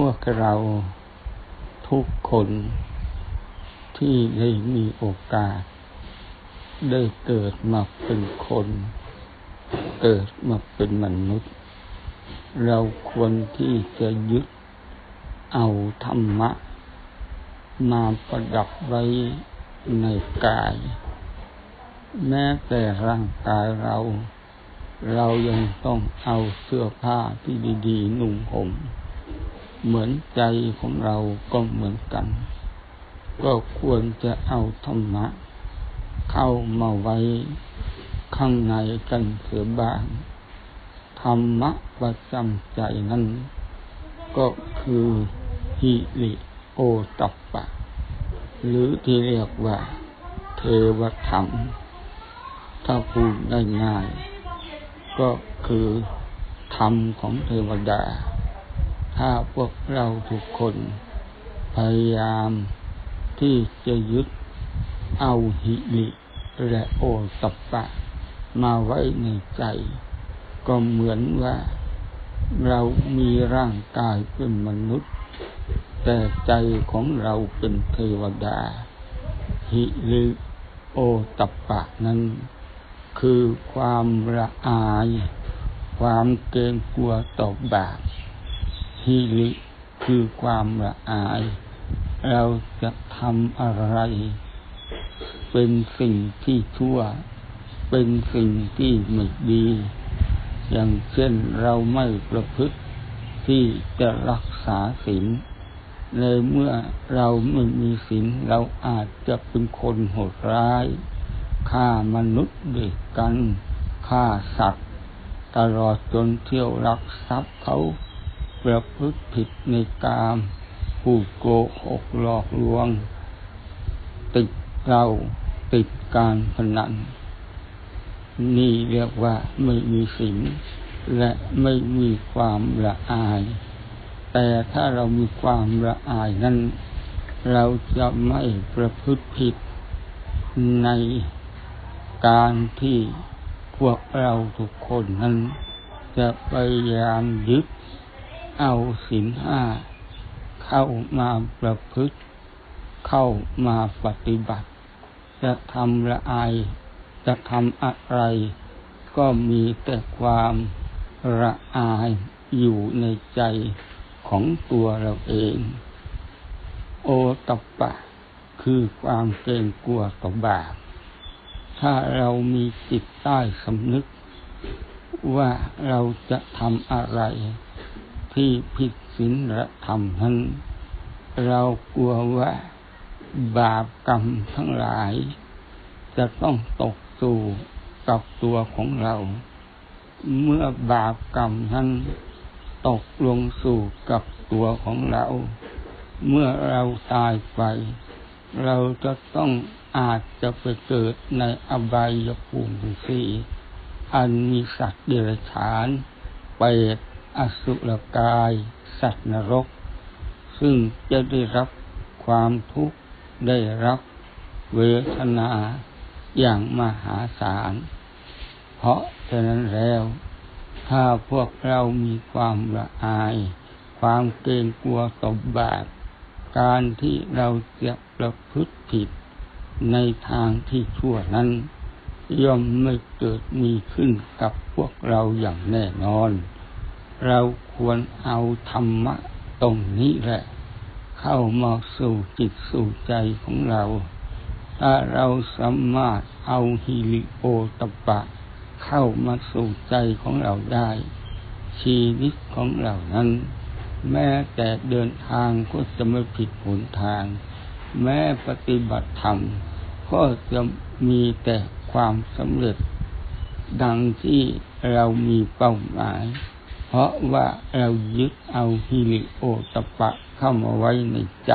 พวกเราทุกคนที่ได้มีโอกาส ได้เกิดมาเป็นคน เกิดมาเป็นมนุษย์ เราควรที่จะยึดเอาธรรมะ มาประดับไว้ในกาย แม้แต่ร่างกายเรา เรายังต้องเอาเสื้อผ้าที่ดี ๆ นุ่งห่ม เหมือนใจของเราก็เหมือนกัน ก็ควรจะเอาธรรมะ เข้ามาไว้ข้างในกันเสียบ้างธรรมะประจำใจนั้น ก็คือฮิริโอตัปปะ หรือที่เรียกว่า เทวธรรม ถ้าพูดง่ายๆก็คือธรรมของเทวดา ถ้าพวกเราทุกคนพยายามที่จะยึดเอาหิริและโอตัปปะ มาไว้ในใจ ก็เหมือนว่า เรามีร่างกายเป็นมนุษย์ แต่ใจของเราเป็นเทวดา หิริโอตัปปะนั้น คือความละอาย ความเกรงกลัวต่อบาป ฮิริคือความละอาย เราจะทำอะไร เป็นสิ่งที่ชั่ว เป็นสิ่งที่ไม่ดี อย่างเช่นเราไม่ประพฤติที่จะรักษาศีลในเมื่อเราไม่มีศีลเราอาจจะเป็นคนโหดร้ายฆ่ามนุษย์ด้วยกันฆ่าสัตว์ ตลอดจนเที่ยวรักทรัพย์เขา ประพฤติผิดในกามผู้โกหกหลอกลวง ติดเราติดการพนัน นี่เรียกว่าไม่มีศีลและไม่มีความละอาย แต่ถ้าเรามีความละอายนั้น เราจะไม่ประพฤติผิดในการที่พวกเราทุกคนนั้น จะพยายามยึด เอาศีลห้าเข้ามาประพฤติ เข้ามาปฏิบัติ จะทำละอาย จะทำอะไร ก็มีแต่ความละอายอยู่ในใจของตัวเราเอง โอตปะ คือความเกรงกลัวต่อบาป ถ้าเรามีจิตใต้สำนึกว่าเราจะทำอะไร ที่ผิดศีลธรรมนั้น เรากลัวว่าบาปกรรมทั้งหลาย จะต้องตกสู่กับตัวของเรา เมื่อบาปกรรมนั้นตกลงสู่กับตัวของเรา เมื่อเราตายไป เราจะต้องอาจจะไปเกิดในอบายภูมิสี่อันมีสัตว์เดรัจฉาน เปรต อสุรกาย สัตว์นรก ซึ่งจะได้รับความทุกข์ได้รับเวทนาอย่างมหาศาล เพราะฉะนั้นแล้ว ถ้าพวกเรามีความละอาย ความเกรงกลัวตบบาปการที่เราจะประพฤติผิดในทางที่ชั่วนั้น ย่อมไม่เกิดมีขึ้นกับพวกเราอย่างแน่นอน เราควรเอาธรรมะตรงนี้แหละ เข้ามาสู่จิตสู่ใจของเรา ถ้าเราสามารถเอาฮิริโอตปะ เข้ามาสู่ใจของเราได้ ชีวิตของเรานั้น แม้แต่เดินทางก็จะไม่ผิดหนทาง แม้ปฏิบัติธรรมก็จะมีแต่ความสำเร็จ ดังที่เรามีเป้าหมาย ราะว่าเรายึดเอาฮิริโอตปะเข้ามาไว้ในใจ